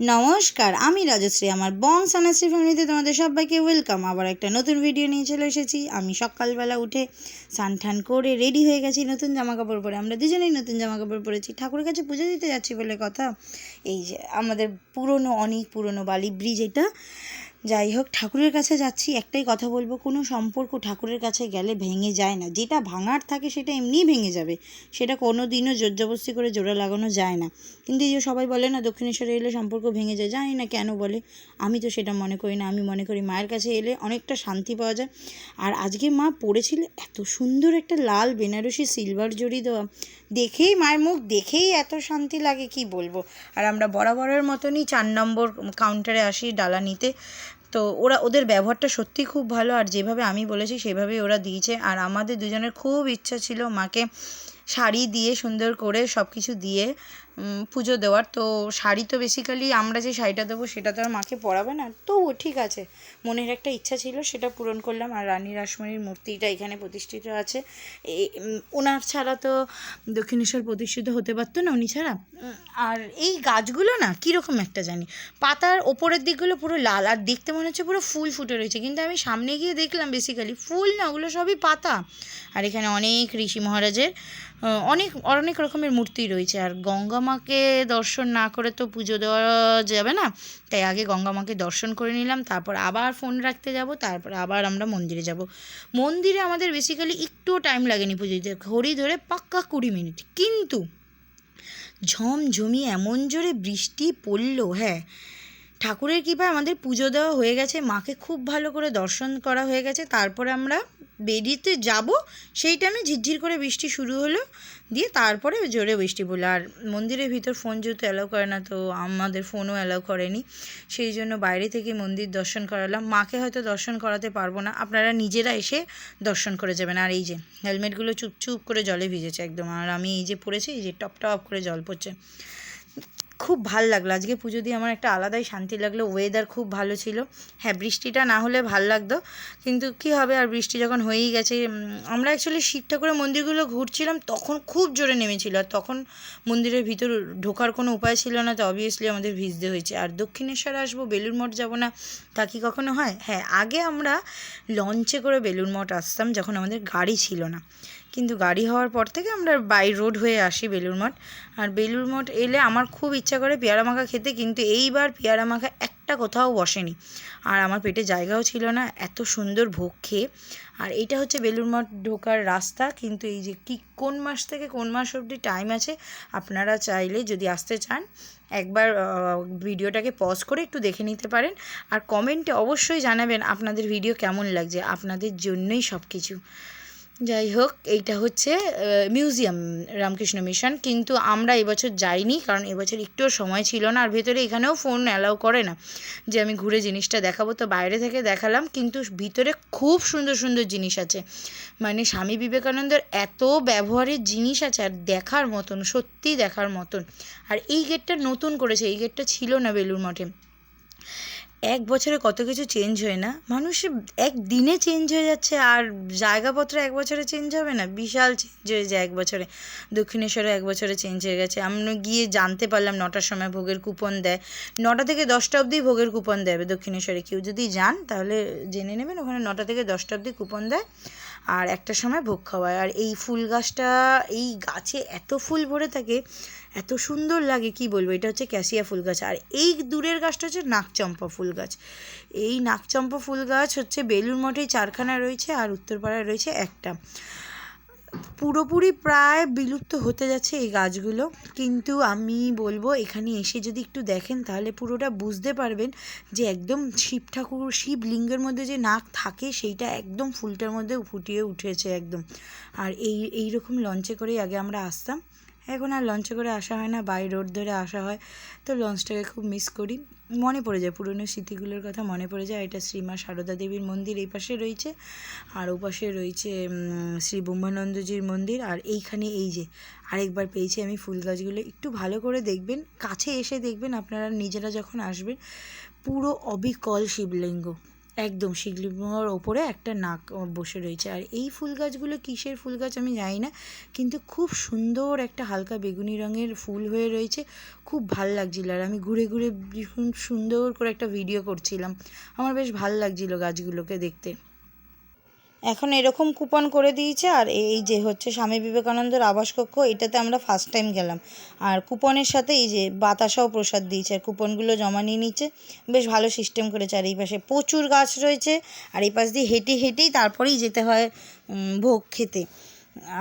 নমস্কার, আমি রাজশ্রী, আমার বং সানাশ্রী ফ্যামিলিতে তোমাদের সবাইকে ওয়েলকাম। আবার একটা নতুন ভিডিও নিয়ে চলে এসেছি। আমি সকালবেলা উঠে সানঠান ঠান করে রেডি হয়ে গেছি নতুন জামা কাপড় পরে। আমরা দুজনেই নতুন জামা কাপড় পরেছি। ঠাকুরের কাছে পুজো দিতে যাচ্ছি বলে কথা। এই যে আমাদের পুরনো, অনেক পুরনো বালি ব্রিজ এটা। যাই হোক, ঠাকুরের কাছে যাচ্ছি, একটাই কথা বলব, কোনো সম্পর্ক ঠাকুরের কাছে গেলে ভেঙে যায় না। যেটা ভাঙার থাকে সেটা এমনিই ভেঙে যাবে। সেটা কোনো দিনও জোরজবস্তি করে জোড়া লাগানো যায় না। কিন্তু এই যে সবাই বলে না, দক্ষিণেশ্বরে এলে সম্পর্ক ভেঙে যায়, জানি না কেন বলে। আমি তো সেটা মনে করি না, আমি মনে করি মায়ের কাছে এলে অনেকটা শান্তি পাওয়া যায়। আর আজকে মা পড়েছিল এত সুন্দর একটা লাল বেনারসি সিলভার জড়ি দেওয়া। দেখেই মায়ের মুখ, দেখেই এত শান্তি লাগে, কি বলব? আর আমরা বরাবরের মতনই চার নম্বর কাউন্টারে আসি ডালা নিতে। তো ওরা, ওদের ব্যবহারটা সত্যি খুব ভালো, আর যেভাবে আমি বলেছি সেভাবেই ওরা দিয়েছে। আর আমাদের দুজনের খুব ইচ্ছা ছিল মাকে শাড়ি দিয়ে সুন্দর করে সব কিছু দিয়ে পুজো দেওয়ার। তো শাড়ি তো বেসিক্যালি আমরা যে শাড়িটা দেবো সেটা তো আর মাকে পরাবে না। তবুও ঠিক আছে। মনের একটা ইচ্ছা ছিল, সেটা পূরণ করলাম। আর রানী রাসমণির মূর্তিটা এখানে প্রতিষ্ঠিত আছে। ওনার ছাড়া তো দক্ষিণেশ্বর প্রতিষ্ঠিত হতে পারতো না উনি ছাড়া। আর এই গাছগুলো না কীরকম একটা জানি? পাতার ওপরের দিকগুলো পুরো লাল, আর দেখতে মনে হচ্ছে পুরো ফুল ফুটে রয়েছে। কিন্তু আমি সামনে গিয়ে দেখলাম বেসিক্যালি ফুল না, ওগুলো সবই পাতা। আর এখানে অনেক ঋষি মহারাজের অনেক অনেক রকমের মূর্তি রয়েছে। আর গঙ্গা মাকে দর্শন না করে তো পুজো দেওয়া যাবে না। তাই আগে গঙ্গা মাকে দর্শন করে নিলাম, তারপর আবার ফোন রাখতে যাব, তারপর আবার আমরা মন্দিরে যাব। মন্দিরে আমাদের বেসিক্যালি একটুও টাইম লাগেনি পুজো দিতে ঘড়ি ধরে পাক্কা কুড়ি মিনিট। কিন্তু ঝমঝমি এমন জোরে বৃষ্টি পড়ল হ্যাঁ ঠাকুরের কৃপায় আমাদের পুজো দেওয়া হয়ে গেছে, মাকে খুব ভালো করে দর্শন করা হয়ে গেছে, তারপরে আমরা বেরিয়েতে যাব, সেই টাইমে ঝিরঝির করে বৃষ্টি শুরু হলো, দিয়ে তারপরে জোরে বৃষ্টি পড়ল। আর মন্দিরের ভিতর ফোন যেহেতু অ্যালাউ করে না, তো আমাদের ফোনও অ্যালাউ করেনি, সেই জন্য বাইরে থেকে মন্দির দর্শন করালাম। মাকে হয়তো দর্শন করাতে পারব না, আপনারা নিজেরা এসে দর্শন করে যাবেন। আর এই যে হেলমেটগুলো চুপ চুপ করে জলে ভিজেছে একদম, আর আমি এই যে পড়েছি, এই যে টপ টপ করে জল পড়ছে। খুব ভালো লাগল। আজকে পুজো দিয়ে আমার একটা আলাদাই শান্তি লাগল ওয়েদার খুব ভালো ছিল। হ্যাঁ বৃষ্টিটা না হলে ভালো লাগতো। কিন্তু কি হবে, আর বৃষ্টি যখন হয়েই গেছে আমরা অ্যাকচুয়ালি শিব ঠাকুরের মন্দিরগুলো ঘুরছিলাম, তখন খুব জোরে নেমেছিল। আর তখন মন্দিরের ভিতর ঢোকার কোনো উপায় ছিল না, তো অবভিয়াসলি আমাদের ভিজতে হয়েছে। আর দক্ষিণেশ্বর আসব বেলুর মঠ যাব না, তা কি কখনো হয়? হ্যাঁ আগে আমরা লঞ্চে করে বেলুর মঠ আসতাম, যখন আমাদের গাড়ি ছিল না। কিন্তু গাড়ি হওয়ার পর থেকে আমরা বাই রোড হয়ে আসি বেলুর মঠ। আর বেলুর মঠ এলে আমার খুব ইচ্ছা করে পেয়ারা মাখা খেতে, কিন্তু এইবার পেয়ারা মাখা একটা কোথাও বসেনি। আর আমার পেটে জায়গাও ছিল না, এত সুন্দর ভোগ খেয়ে। আর এটা হচ্ছে বেলুর মঠ ঢোকার রাস্তা, কিন্তু এই যে কি কোন মাস থেকে কোন মাস অবধি টাইম আছে, আপনারা চাইলে যদি আসতে চান, একবার ভিডিওটাকে পজ করে একটু দেখে নিতে পারেন। আর কমেন্টে অবশ্যই জানাবেন আপনাদের ভিডিও কেমন লাগছে, আপনাদের জন্যই সব কিছু যাই হোক এইটা হচ্ছে মিউজিয়াম, রামকৃষ্ণ মিশন। কিন্তু আমরা এবছর যাইনি, কারণ এবছর একটুও সময় ছিল না, আর ভেতরে এখানেও ফোন অ্যালাউ করে না যে আমি ঘুরে জিনিসটা দেখাবো। তো বাইরে থেকে দেখালাম, কিন্তু ভিতরে খুব সুন্দর সুন্দর জিনিস আছে। মানে স্বামী বিবেকানন্দের এত ব্যবহারের জিনিস আছে, আর দেখার মতন, সত্যি দেখার মতন। আর এই গেটটা নতুন করেছে, এই গেটটা ছিল না বেলুর মঠে। এক বছরে কত কিছু চেঞ্জ হয় না? মানুষ এক দিনে চেঞ্জ হয়ে যাচ্ছে আর জায়গাপত্র এক বছরে চেঞ্জ হবে না? বিশাল চেঞ্জ হয়ে যায় এক বছরে। দক্ষিণেশ্বরে এক বছরে চেঞ্জ হয়ে গেছে। আমরা গিয়ে জানতে পারলাম নটার সময় ভোগের কুপন দেয়। নটা থেকে দশটা অবধি ভোগের কুপন দেবে দক্ষিণেশ্বরে। কেউ যদি যান তাহলে জেনে নেবেন, ওখানে নটা থেকে দশটা অবধি কুপন দেয়। আর একটা সময় ভোগ খাওয়ায়। আর এই ফুল গাছটা, এই গাছে এত ফুল ভরে থাকে, এত সুন্দর লাগে, কি বলব? এটা হচ্ছে ক্যাসিয়া ফুল গাছ। আর এই দূরের গাছটা হচ্ছে নাকচম্পা ফুল গাছ। এই নাকচম্পা ফুল গাছ হচ্ছে বেলুর মঠে চারখানা রয়েছে আর উত্তরপাড়ায় রয়েছে একটা। পুরোপুরি প্রায় বিলুপ্ত হতে যাচ্ছে এই গাছগুলো। কিন্তু আমি বলব, এখানে এসে যদি একটু দেখেন, তাহলে পুরোটা বুঝতে পারবেন যে একদম শিব ঠাকুর শিবলিঙ্গের মধ্যে যে নাক থাকে, সেইটা একদম ফুলটার মধ্যে ফুটিয়ে উঠেছে একদম। আর এই এই রকম লঞ্চে করেই আগে আমরা আসতাম। এখন আর লঞ্চে করে আসা হয় না, বাই রোড ধরে আসা হয়। তো লঞ্চটাকে খুব মিস করি। মনে পড়ে যায়, পুরনো স্মৃতিগুলোর কথা মনে পড়ে যায়। এটা শ্রীমা সারদা দেবীর মন্দির এই পাশে রয়েছে। আর ও পাশে রয়েছে শ্রী ব্রহ্মানন্দজির মন্দির। আর এইখানে এই যে আরেকবার পেয়েছি আমি ফুল গাছগুলো, একটু ভালো করে দেখবেন, কাছে এসে দেখবেন আপনারা নিজেরা যখন আসবেন, পুরো অবিকল শিবলিঙ্গ। একদম শিকলিঙ্গর ওপরে একটা নাক বসে রয়েছে। আর এই ফুল গাছগুলো কিসের ফুল গাছ আমি জানি না, কিন্তু খুব সুন্দর একটা হালকা বেগুনি রঙের ফুল হয়ে রয়েছে। খুব ভালো লাগছিল আর আমি ঘুরে ঘুরে ভীষণ সুন্দর করে একটা ভিডিও করছিলাম। আমার বেশ ভালো লাগছিল গাছগুলোকে দেখতে। এখন এরকম কুপন করে দিয়েছে আর এই যে হচ্ছে স্বামী বিবেকানন্দের আবাস কক্ষ, এটাতে আমরা ফার্স্ট টাইম গেলাম। আর কুপনের সাথে এই যে বাতাসাও প্রসাদ দিয়েছে, আর কুপনগুলো জমা নিয়ে নিচ্ছে। বেশ ভালো সিস্টেম করেছে। আর এই পাশে প্রচুর গাছ রয়েছে। আর এই পাশ দিয়ে হেঁটে হেঁটেই তারপরেই যেতে হয় ভোগ খেতে।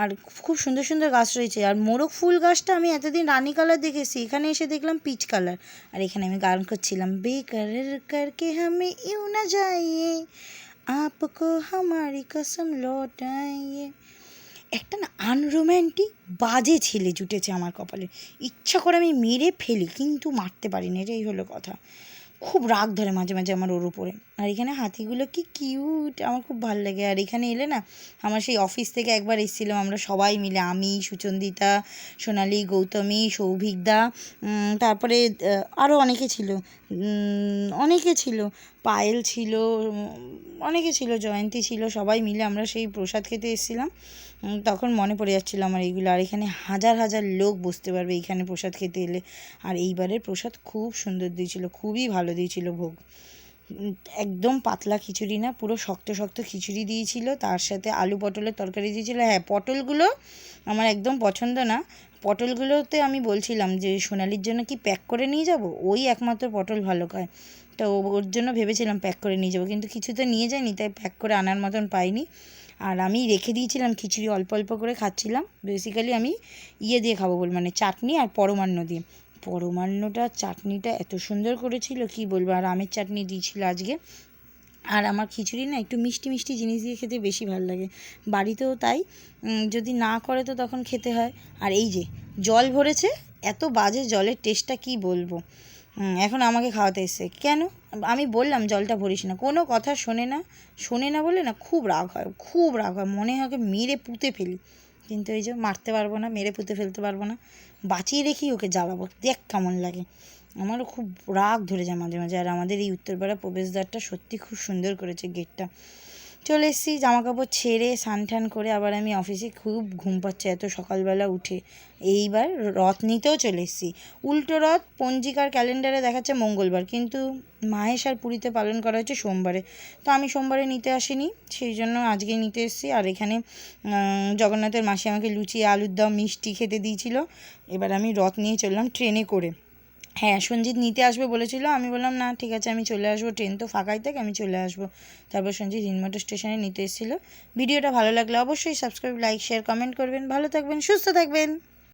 আর খুব সুন্দর সুন্দর গাছ রয়েছে। আর মোরগ ফুল গাছটা আমি এতদিন রানি কালার দেখেছি। এখানে এসে দেখলাম পিচ কালার। আর এখানে আমি গান করছিলাম বেকার করকে হামে ইউ না যাইয়ে। আপকো হামারি কসম লৌটাইয়ে একটা না আনরোম্যান্টিক বাজে ছেলে জুটেছে আমার কপালে। ইচ্ছা করে আমি মেরে ফেলি, কিন্তু মারতে পারিনি, এটাই হলো কথা। খুব রাগ ধরে মাঝে মাঝে আমার ওর উপরে। আর এখানে হাতিগুলো কি কিউট আমার খুব ভালো লাগে। আর এখানে এলে না, আমার সেই অফিস থেকে একবার এসেছিলাম আমরা সবাই মিলে, আমি, সুচন্দিতা, সোনালি, গৌতমী, সৌভিকদা তারপরে আরও অনেকে ছিল। অনেকে ছিল। পায়েল ছিল অনেকে ছিল, জয়ন্তী ছিল, সবাই মিলে আমরা সেই প্রসাদ খেতে এসেছিলাম। তখন মনে পড়ে যাচ্ছিল আমার এইগুলো, আর এখানে হাজার হাজার লোক বসতে পারবে এইখানে প্রসাদ খেতে এলে। আর এইবারের প্রসাদ খুব সুন্দর দিয়েছিল, খুবই ভালো দিয়েছিল ভোগ। একদম পাতলা খিচুড়ি না, পুরো শক্ত শক্ত খিচুড়ি দিয়েছিল। তার সাথে আলু পটলের তরকারি দিয়েছিল। হ্যাঁ পটলগুলো আমার একদম পছন্দ না পটলগুলোতে আমি বলছিলাম যে সোনালির জন্য কি প্যাক করে নিয়ে যাব? ওই একমাত্র পটল ভালো খায়। তো ওর জন্য ভেবেছিলাম প্যাক করে নিয়ে যাব, কিন্তু কিছু তো নিয়ে যায়নি, তাই প্যাক করে আনার মতন পাইনি। আর আমি রেখে দিয়েছিলাম, খিচুড়ি অল্প অল্প করে খাচ্ছিলাম। বেসিক্যালি আমি ইয়ে দিয়ে খাব বল মানে চাটনি আর পরমান্ন দিয়ে। পরমান্নটা, চাটনিটা এত সুন্দর করেছিল, কি বলব? আর আমের চাটনি দিয়েছিল আজকে। আর আমার খিচুড়ি না একটু মিষ্টি মিষ্টি জিনিস দিয়ে খেতে বেশি ভালো লাগে। বাড়িতেও তাই যদি না করে তো তখন খেতে হয়। আর এই যে, জল ভরেছে, এত বাজে জলের টেস্টটা কি বলব? এখন আমাকে খাওয়াতে এসছে। কেন? আমি বললাম জলটা ভরিস না। কোনো কথা শোনে না শোনে না বলে না খুব রাগ হয়, খুব রাগ হয়। মনে হয় ওকে মেরে পুঁতে ফেলি। কিন্তু এই যে মারতে পারব না, মেরে পুঁতে ফেলতে পারব না, বাঁচিয়ে রেখেই ওকে জ্বালাবো। দেখ কেমন লাগে। আমারও খুব রাগ ধরে যায় মাঝে মাঝে। আর আমাদের এই উত্তরপাড়া প্রবেশদ্বারটা সত্যি খুব সুন্দর করেছে গেটটা। চলে এসেছি জামা কাপড় ছেড়ে স্নান টান করে আবার আমি অফিসে খুব ঘুম পাচ্ছে এত সকালবেলা উঠে। এইবার রথ নিতেও চলে এসেছি। উল্টো রথ পঞ্জিকার ক্যালেন্ডারে দেখাচ্ছে মঙ্গলবার, কিন্তু মাহেশ আর পুরীতে পালন করা হচ্ছে সোমবারে। তো আমি সোমবারে নিতে আসিনি, সেই জন্য আজকে নিতে এসেছি। আর এখানে জগন্নাথের মাসি আমাকে লুচি আলুর দম মিষ্টি খেতে দিয়েছিল। এবার আমি রথ নিয়ে চললাম ট্রেনে করে। হ্যাঁ সঞ্জিত নিতে আসবে বলেছিল। আমি বললাম, না, ঠিক আছে, আমি চলে আসব ট্রেন তো ফাঁকাই থাকে, আমি চলে আসব। তারপর সঞ্জিত হিনমোটর স্টেশনে নিতে এসেছিল। ভিডিওটা ভালো লাগলে অবশ্যই সাবস্ক্রাইব, লাইক শেয়ার কমেন্ট করবেন। ভালো থাকবেন, সুস্থ থাকবেন।